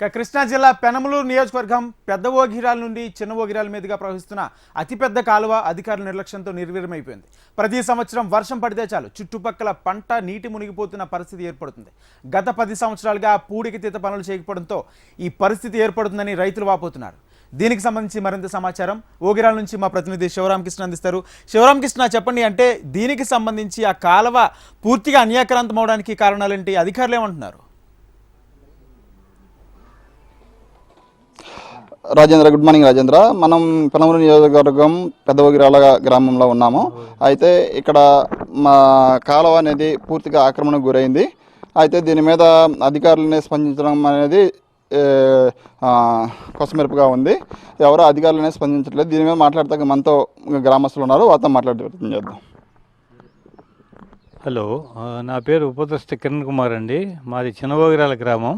ఇక కృష్ణా జిల్లా పెనమలూరు నియోజకవర్గం పెద్ద ఓగిరాల నుండి చిన్న ఓగిరాల మీదుగా ప్రవహిస్తున్న అతిపెద్ద కాలువ అధికారుల నిర్లక్ష్యంతో నిర్వీర్యమైపోయింది. ప్రతి సంవత్సరం వర్షం పడితే చాలు. చుట్టుపక్కల పంట నీటి మునిగిపోతున్న పరిస్థితి ఏర్పడుతుంది. గత పది సంవత్సరాలుగా పూడికి తీత పనులు చేయకపోవడంతో ఈ పరిస్థితి ఏర్పడుతుందని రైతులు వాపోతున్నారు. దీనికి సంబంధించి మరింత సమాచారం ఓగిరాల నుంచి మా ప్రతినిధి శివరామకృష్ణ అందిస్తారు. శివరామకృష్ణ చెప్పండి అంటే దీనికి సంబంధించి ఆ కాలువ పూర్తిగా అన్యాక్రాంతం అవడానికి కారణాలేంటి? అధికారులు ఏమంటున్నారు? Rajendra good morning Rajendra. మనం పెనమూరు నియోజకవర్గం పెద్దవగిరాల గ్రామంలో ఉన్నాము. అయితే ఇక్కడ మా కాలువ అనేది పూర్తిగా ఆక్రమణకు గురైంది. అయితే దీని మీద అధికారులని స్పందించడం అనేది కొసమెరుపుగా ఉంది. ఎవరో అధికారులనే స్పందించట్లేదు. దీని మీద మాట్లాడతాక మనతో గ్రామస్తులు ఉన్నారు. వారితో మాట్లాడటం చేద్దాం. హలో నా పేరు ఉపదస్తి కిరణ్ కుమార్ అండి. మాది చిన్నవగిరాల గ్రామం.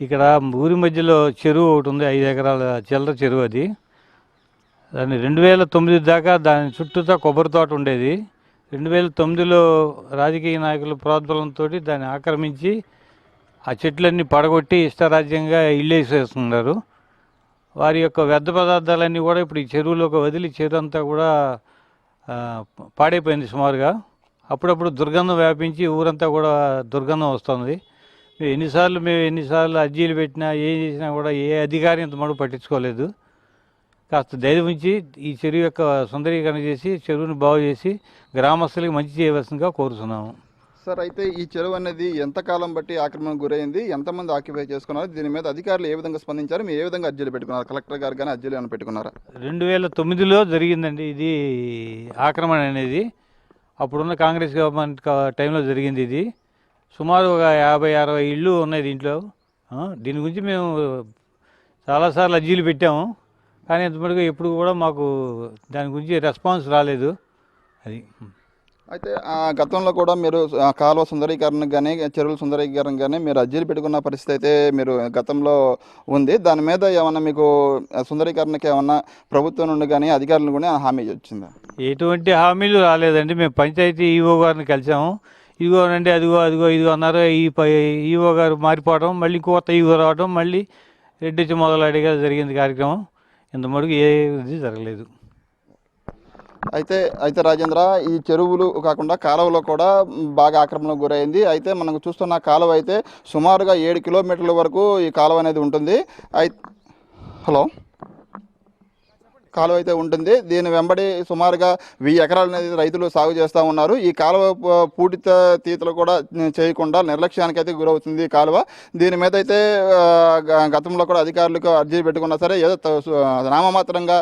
ఇక్కడ ఊరి మధ్యలో చెరువు ఒకటి ఉంది ఐదు ఎకరాల చిల్లర చెరువు అది. దాన్ని రెండు వేల తొమ్మిది దాకా దాని చుట్టూతా కొబ్బరి తోట ఉండేది. రెండు వేల తొమ్మిదిలో రాజకీయ నాయకుల ప్రోద్బలంతో దాన్ని ఆక్రమించి ఆ చెట్లన్నీ పడగొట్టి ఇష్టరాజ్యంగా ఇల్లు వారి యొక్క వ్యర్థ పదార్థాలన్నీ కూడా ఇప్పుడు ఈ చెరువులోకి వదిలి చెరువు అంతా కూడా పాడైపోయింది సుమారుగా. అప్పుడప్పుడు దుర్గంధం వ్యాపించి ఊరంతా కూడా దుర్గంధం వస్తుంది. ఎన్నిసార్లు మేము ఎన్నిసార్లు అర్జీలు పెట్టినా ఏం చేసినా కూడా ఏ అధికారి ఇంత మడుగు పట్టించుకోలేదు. కాస్త ధైర్యం ఉంచి ఈ చెరువు యొక్క సుందరీకరణ చేసి చెరువుని బాగు చేసి గ్రామస్తులకి మంచి చేయవలసిందిగా కోరుతున్నాము సార్ అయితే ఈ చెరువు అనేది ఎంతకాలం బట్టి ఆక్రమణకు గురైంది? ఎంతమంది ఆక్యుపై చేసుకున్నారు? దీని మీద అధికారులు ఏ విధంగా స్పందించారు? మీరు ఏ విధంగా అర్జీలు పెట్టుకున్నారు? కలెక్టర్ గారు కానీ అర్జీలు ఏమైనా పెట్టుకున్నారా? రెండు వేల తొమ్మిదిలో జరిగిందండి ఇది ఆక్రమణ అనేది. అప్పుడున్న కాంగ్రెస్ గవర్నమెంట్ టైంలో జరిగింది ఇది. సుమారు ఒక యాభై అరవై ఇళ్ళు ఉన్నాయి దీంట్లో. దీని గురించి మేము చాలాసార్లు అర్జీలు పెట్టాము. కానీ ఇంతమటుకు ఎప్పుడు కూడా మాకు దాని గురించి రెస్పాన్స్ రాలేదు. అది. అయితే ఆ గతంలో కూడా మీరు కాలువ సుందరీకరణ కానీ చెరువుల సుందరీకరణ కానీ మీరు అర్జీలు పెట్టుకున్న పరిస్థితి అయితే మీరు గతంలో ఉంది. దాని మీద ఏమన్నా మీకు సుందరీకరణకి ఏమన్నా ప్రభుత్వం నుండి కానీ అధికారులు కూడా హామీ వచ్చిందా ఎటువంటి హామీలు రాలేదండి. మేము పంచాయతీ ఈఓ గారిని కలిసాము. ఇదిగో రండి అదిగో అదిగో ఇదిగో అన్నారు. ఈ ఈవో ఈఓ గారు మారిపోవడం మళ్ళీ కొత్త ఈవో రావడం మళ్ళీ రెడ్డి మొదలడిగా జరిగింది కార్యక్రమం. ఇంత మటుకు ఏ జరగలేదు. అయితే అయితే రాజేంద్ర ఈ చెరువులు కాకుండా కాలువలో కూడా బాగా ఆక్రమణకు గురైంది. అయితే మనకు చూస్తున్న కాలువ అయితే సుమారుగా ఏడు కిలోమీటర్ల వరకు ఈ కాలువ అనేది ఉంటుంది. అయి హలో? కాలువ అయితే ఉంటుంది. దీని వెంబడి సుమారుగా వెయ్యి ఎకరాలు అనేది రైతులు సాగు చేస్తూ ఉన్నారు. ఈ కాలువ పూడిత తీతలు కూడా చేయకుండా నిర్లక్ష్యానికి అయితే గురవుతుంది ఈ కాలువ. దీని మీద అయితే గతంలో కూడా అధికారులకు అర్జీ పెట్టుకున్నా సరే ఏదో నామమాత్రంగా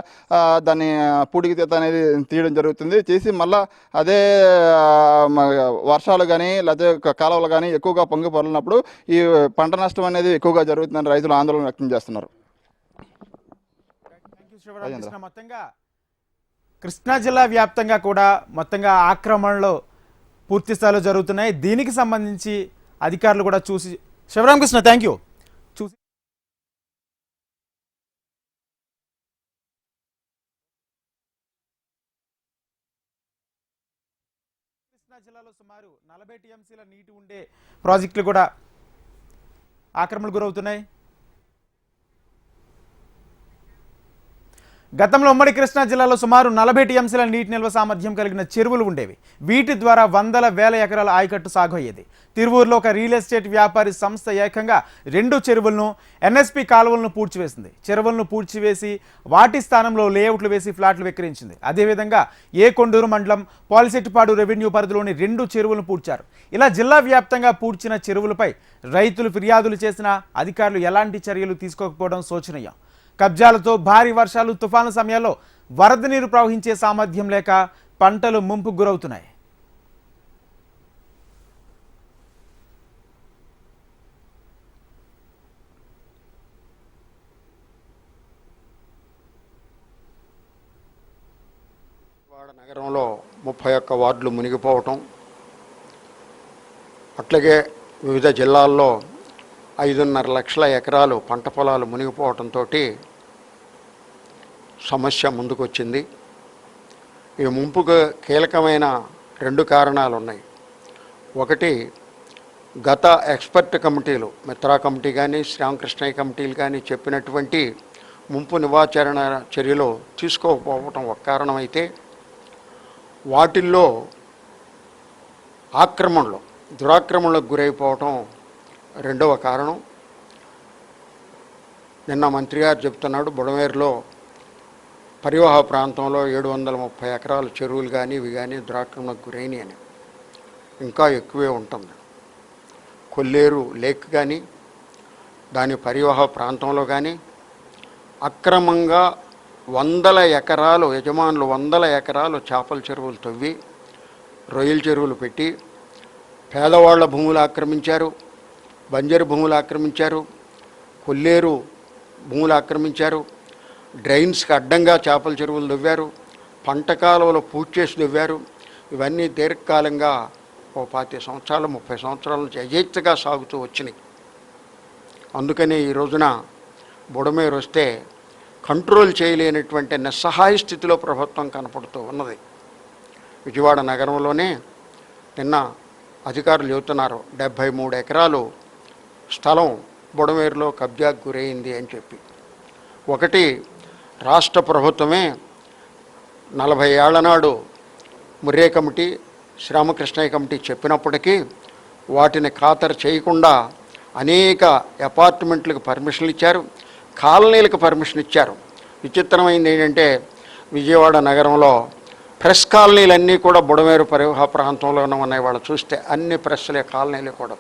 దాన్ని పూడికి తీత అనేది తీయడం జరుగుతుంది. చేసి మళ్ళా అదే వర్షాలు కానీ లేకపోతే కాలువలు కానీ ఎక్కువగా పొంగి పొరలినప్పుడు ఈ పంట నష్టం అనేది ఎక్కువగా జరుగుతుందని రైతులు ఆందోళన వ్యక్తం చేస్తున్నారు. శివరామకృష్ణ మొత్తంగా కృష్ణా జిల్లా వ్యాప్తంగా కూడా మొత్తంగా ఆక్రమణలు పూర్తి స్థాయిలో జరుగుతున్నాయి. దీనికి సంబంధించి అధికారులు కూడా చూసి శివరామకృష్ణ థ్యాంక్ యూ చూసి కృష్ణా జిల్లాలో సుమారు నలభై టీఎంసీల నీటి ఉండే ప్రాజెక్టులు కూడా ఆక్రమణకు గురవుతున్నాయి. గతంలో ఉమ్మడి కృష్ణా జిల్లాలో సుమారు నలభై టీఎంసీల నీటి నిల్వ సామర్థ్యం కలిగిన చెరువులు ఉండేవి. వీటి ద్వారా వందల వేల ఎకరాల ఆయకట్టు సాగు అయ్యేది తిరువూరులో ఒక రియల్ ఎస్టేట్ వ్యాపారి సంస్థ ఏకంగా రెండు చెరువులను ఎన్ఎస్పి కాలువలను పూడ్చివేసింది. చెరువులను పూడ్చివేసి వాటి స్థానంలో లేఅవుట్లు వేసి ఫ్లాట్లు విక్రయించింది. అదేవిధంగా ఏ కొండూరు మండలం పాలిసెట్టిపాడు రెవెన్యూ పరిధిలోని రెండు చెరువులను పూడ్చారు. ఇలా జిల్లా వ్యాప్తంగా పూడ్చిన చెరువులపై రైతులు ఫిర్యాదులు చేసిన అధికారులు ఎలాంటి చర్యలు తీసుకోకపోవడం శోచనీయం. కబ్జాలతో భారీ వర్షాలు తుఫాను సమయాల్లో వరద నీరు ప్రవహించే సామర్థ్యం లేక పంటలు ముంపుకు గురవుతున్నాయి. వాడ నగరంలో ముప్పై ఒక్క వార్డులు మునిగిపోవటం అట్లాగే వివిధ జిల్లాల్లో ఐదున్నర లక్షల ఎకరాలు పంట పొలాలు మునిగిపోవటంతో సమస్య ముందుకొచ్చింది. ఈ ముంపుకు కీలకమైన రెండు కారణాలు ఉన్నాయి ఒకటి గత ఎక్స్పర్ట్ కమిటీలు మిత్రా కమిటీ కానీ శ్రీరామకృష్ణయ్య కమిటీలు కానీ చెప్పినటువంటి ముంపు నివాచరణ చర్యలు తీసుకోకపోవటం ఒక కారణమైతే వాటిల్లో ఆక్రమణలు దురాక్రమణలకు గురైపోవటం రెండవ కారణం నిన్న మంత్రి గారు చెప్తున్నాడు బుడమేరులో పరివాహ ప్రాంతంలో ఏడు వందల ముప్పై ఎకరాల చెరువులు కానీ ఇవి కానీ దురాక్రమణకు గురైనవి అని. ఇంకా ఎక్కువే ఉంటుంది. కొల్లేరు లేక్ కానీ దాని పరివాహ ప్రాంతంలో కానీ అక్రమంగా వందల ఎకరాలు యజమానులు వందల ఎకరాలు చేపల చెరువులు తవ్వి రొయ్యల చెరువులు పెట్టి పేదవాళ్ళ భూములు ఆక్రమించారు. బంజరు భూములు ఆక్రమించారు కొల్లేరు భూములు ఆక్రమించారు డ్రైన్స్కి అడ్డంగా చేపల చెరువులు దువ్వారు పంట కాలువలు పూర్తి చేసి దువ్వారు ఇవన్నీ దీర్ఘకాలంగా ఓ పాతి సంవత్సరాలు ముప్పై సంవత్సరాల నుంచి యజేచ్ఛగా సాగుతూ వచ్చినాయి. అందుకనే ఈ రోజున బుడమేరు వస్తే కంట్రోల్ చేయలేనటువంటి నిస్సహాయ స్థితిలో ప్రభుత్వం కనపడుతూ ఉన్నది. విజయవాడ నగరంలోనే నిన్న అధికారులు చెబుతున్నారు డెబ్భై మూడు ఎకరాలు స్థలం బుడమేరులో కబ్జాకు గురైంది అని చెప్పి. ఒకటి రాష్ట్ర ప్రభుత్వమే నలభై ఏళ్ళ నాడు ముర్రే కమిటీ శ్రీరామకృష్ణయ్య కమిటీ చెప్పినప్పటికీ వాటిని ఖాతరు చేయకుండా అనేక అపార్ట్మెంట్లకు పర్మిషన్లు ఇచ్చారు కాలనీలకు పర్మిషన్ ఇచ్చారు. విచిత్రమైంది ఏంటంటే విజయవాడ నగరంలో ప్రెస్ కాలనీలన్నీ కూడా బుడమేరు పరివాహ ప్రాంతంలోనే ఉన్నాయి. వాళ్ళు చూస్తే అన్ని ప్రెస్లే కాలనీలు కూడా.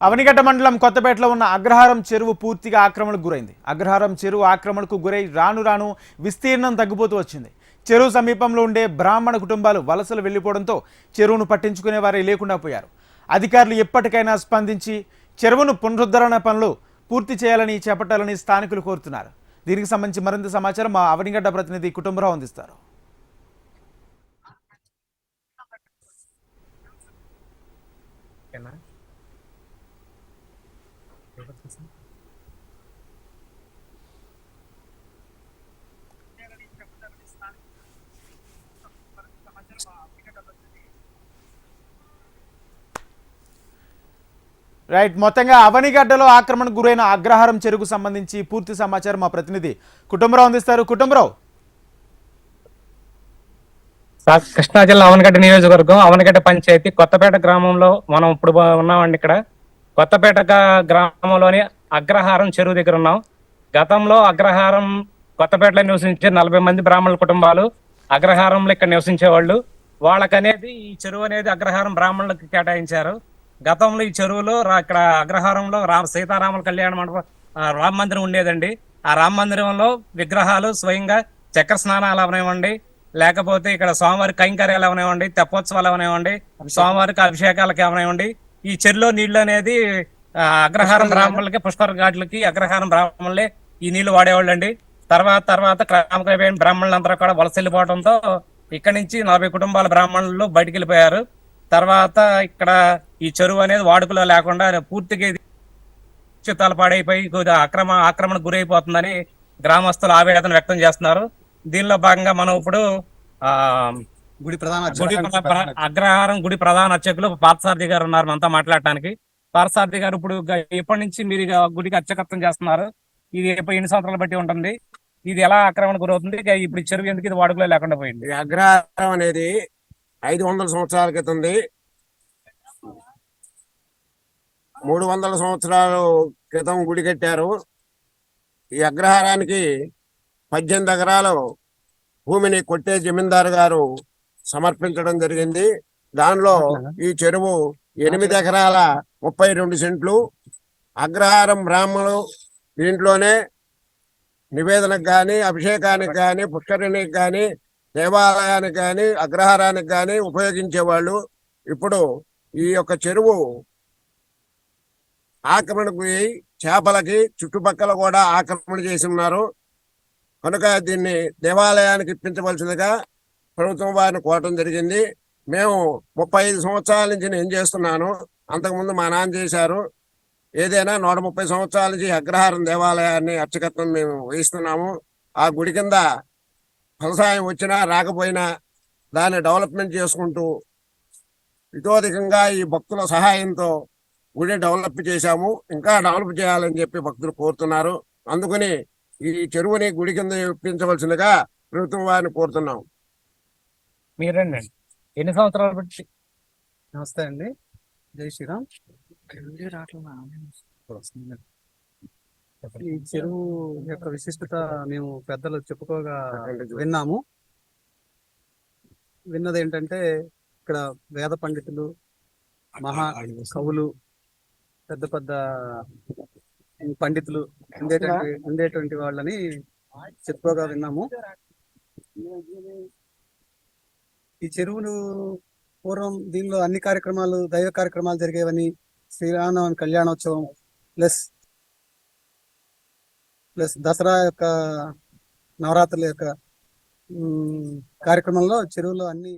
అవనిగడ్డ మండలం కొత్తపేటలో ఉన్న అగ్రహారం చెరువు పూర్తిగా ఆక్రమణకు గురైంది. అగ్రహారం చెరువు ఆక్రమణకు గురై రాను రాను విస్తీర్ణం తగ్గిపోతూ వచ్చింది. చెరువు సమీపంలో ఉండే బ్రాహ్మణ కుటుంబాలు వలసలు వెళ్ళిపోవడంతో చెరువును పట్టించుకునే వారే లేకుండా పోయారు. అధికారులు ఎప్పటికైనా స్పందించి చెరువును పునరుద్ధరణ పనులు పూర్తి చేయాలని చేపట్టాలని స్థానికులు కోరుతున్నారు. దీనికి సంబంధించి మరింత సమాచారం మా అవనిగడ్డ ప్రతినిధి కుటుంబరావు అందిస్తారు. రైట్ మొత్తంగా అవనిగడ్డలో ఆక్రమణకు గురైన అగ్రహారం చెరుకు సంబంధించి పూర్తి సమాచారం మా ప్రతినిధి కుటుంబరావు అందిస్తారు. కుటుంబరావు. కృష్ణా జిల్లా అవనగడ్డ నియోజకవర్గం అవనగడ్డ పంచాయతీ కొత్తపేట గ్రామంలో మనం ఇప్పుడు ఉన్నామండి ఇక్కడ. కొత్తపేట గ్రామంలోని అగ్రహారం చెరువు దగ్గర ఉన్నాం. గతంలో అగ్రహారం కొత్తపేటలో నివసించే నలభై మంది బ్రాహ్మణుల కుటుంబాలు అగ్రహారంలో ఇక్కడ నివసించేవాళ్ళు. వాళ్ళకనేది ఈ చెరువు అనేది అగ్రహారం బ్రాహ్మణులకు కేటాయించారు. గతంలో ఈ చెరువులో రా- ఇక్కడ అగ్రహారంలో రామ సీతారాముల కళ్యాణ మండపం రామ మందిరం ఉండేదండి. ఆ రామ మందిరంలో విగ్రహాలు స్వయంగా చక్ర స్నానాలు అవనివ్వండి. లేకపోతే ఇక్కడ స్వామివారి కైంకర్యాలు అవనివ్వండి తెప్పోత్సవాలు అవనివ్వండి స్వామివారికి అభిషేకాలకు అవనివ్వండి. ఈ చెరులో నీళ్ళు అనేది అగ్రహారం బ్రాహ్మణులకి పుష్కర ఘాట్లకి అగ్రహారం బ్రాహ్మణులే ఈ నీళ్ళు వాడేవాళ్ళు అండి తర్వాత తర్వాత క్రమక్రమేణ బ్రాహ్మణులందరూ కూడా వలస వెళ్ళిపోవడంతో ఇక్కడి నుంచి నలభై కుటుంబాల బ్రాహ్మణులు బయటికి వెళ్ళిపోయారు. తర్వాత ఇక్కడ ఈ చెరువు అనేది వాడుకలో లేకుండా పూర్తిగా చిత్తాలు పాడైపోయి కొద్దిగా అక్రమ ఆక్రమణకు గురైపోతుందని గ్రామస్తులు ఆవేదన వ్యక్తం చేస్తున్నారు. దీనిలో భాగంగా మనం ఇప్పుడు ఆ గుడి ప్రధాన గుడి అగ్రహారం గుడి ప్రధాన అర్చకులు పార్థసారథి గారు ఉన్నారు మనతో మాట్లాడటానికి. పార్థసారథి గారు ఇప్పుడు ఎప్పటి నుంచి మీరు గుడికి అర్చకత్వం చేస్తున్నారు? ఇది ఎన్ని సంవత్సరాలు బట్టి ఉంటుంది? ఇది ఎలా ఆక్రమణ గురవుతుంది? ఇప్పుడు చెరువు ఎందుకు ఇది వాడుకలో లేకుండా పోయింది? ఈ అగ్రహారం అనేది ఐదు వందల సంవత్సరాల క్రితంది మూడు వందల సంవత్సరాల క్రితం గుడి కట్టారు. ఈ అగ్రహారానికి పద్దెనిమిది ఎకరాలు భూమిని కొట్టే జమీందారు గారు సమర్పించడం జరిగింది. దానిలో ఈ చెరువు ఎనిమిది ఎకరాల ముప్పై రెండు సెంట్లు అగ్రహారం బ్రాహ్మణులు దీంట్లోనే నివేదనకు కానీ అభిషేకానికి కానీ పుష్కరిణికి కానీ దేవాలయానికి కానీ అగ్రహారానికి కానీ ఉపయోగించేవాళ్ళు. ఇప్పుడు ఈ యొక్క చెరువు ఆక్రమణకు చేపలకి చుట్టుపక్కల కూడా ఆక్రమణ చేసి ఉన్నారు. కనుక దీన్ని దేవాలయానికి ఇప్పించవలసిందిగా ప్రభుత్వం వారిని కోరటం జరిగింది. మేము ముప్పై ఐదు సంవత్సరాల నుంచి నేను చేస్తున్నాను అంతకుముందు మా నాన్న చేశారు. ఏదైనా నూట ముప్పై సంవత్సరాల నుంచి అగ్రహారం దేవాలయాన్ని అర్చకత్వం మేము వహిస్తున్నాము. ఆ గుడి కింద వ్యవసాయం వచ్చినా రాకపోయినా దాన్ని డెవలప్మెంట్ చేసుకుంటూ ఇతోధికంగా ఈ భక్తుల సహాయంతో గుడి డెవలప్ చేశాము. ఇంకా డెవలప్ చేయాలని చెప్పి భక్తులు కోరుతున్నారు. అందుకని ఈ చెరువుని గుడి కింద ఇప్పించవలసిందిగా ప్రభుత్వం వారిని కోరుతున్నాం. మీరండి. ఎన్ని సంవత్సరాలు బట్టి నమస్తే అండి. జై శ్రీరామ్. ఈ చెరువు యొక్క విశిష్టత మేము పెద్దలు చెప్పుకోగా విన్నాము. విన్నది ఏంటంటే ఇక్కడ వేద పండితులు మహా కవులు పెద్ద పెద్ద పండితులు ఉండేటువంటి ఉండేటువంటి వాళ్ళని చెప్పుకోగా విన్నాము. ఈ చెరువులు పూర్వం దీనిలో అన్ని కార్యక్రమాలు దైవ కార్యక్రమాలు జరిగేవని శ్రీరామనవమి కళ్యాణోత్సవం ప్లస్ ప్లస్ దసరా యొక్క నవరాత్రుల యొక్క కార్యక్రమంలో చెరువులో అన్ని